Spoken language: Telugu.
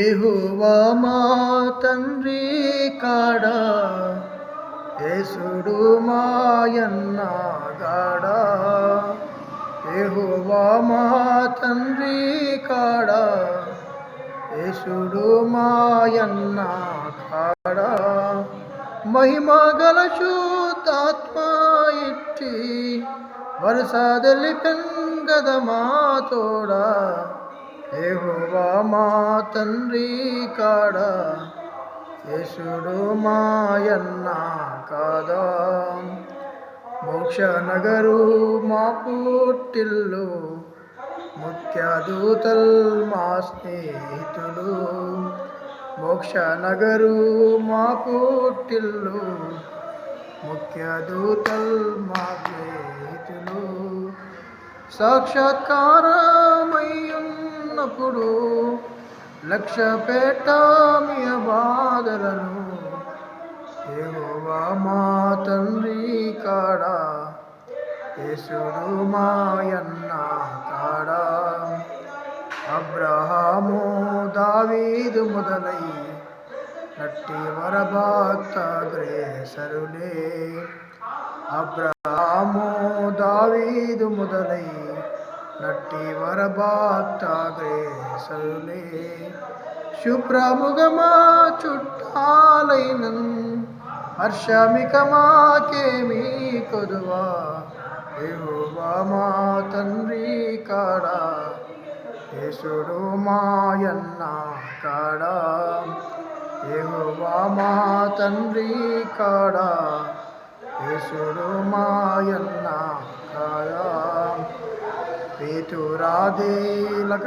ఏహువా మా తండ్రి కాడ ఏసుడు మాయన్న గాడ ఏహువా మా తండ్రి కాడ ఏసుడు మాయన్న కాడ ಮಹಿಮಾಗಲ ಶೂತಾತ್ಮ ಇಟ್ಟಿ ವರ್ಷದಲ್ಲಿ ಪೆಂಗದ ಮಾತೋಡ ఏహోవా మా తండ్రి కాడ యేసుడు మాయన్న కాదా? మోక్ష నగరు మా పుట్టిల్లు ముఖ్యదూతల్ మా స్నేహితులు. మోక్ష నగరు మా పుట్టిల్లు ముఖ్యదూతల్ మా స్నేహితులు. సాక్షాత్కారమయ్యున్నప్పుడు లక్ష పెట్టామియ బాధలను ఏవోవా మా తండ్రి కాడా యేసుడు మాయన్న కాడా. అబ్రహాము దావీదు మొదలై నట్టి వరభక్త గ్రేసరులే. అబ్రహాము దావీదు మొదలై నట్టి వరభక్త గ్రేసరులే శుభ్రముగమా చుట్టాలైనన్ హర్షమికమాకేమీ కొదువా? యెహోవా మా తండ్రి కాడా? యేసుడు మాయన్న కాడా? ఏవా మా తండ్రి కాడా? యేసుడు మాయన్నా కాడ పేతురాదేలక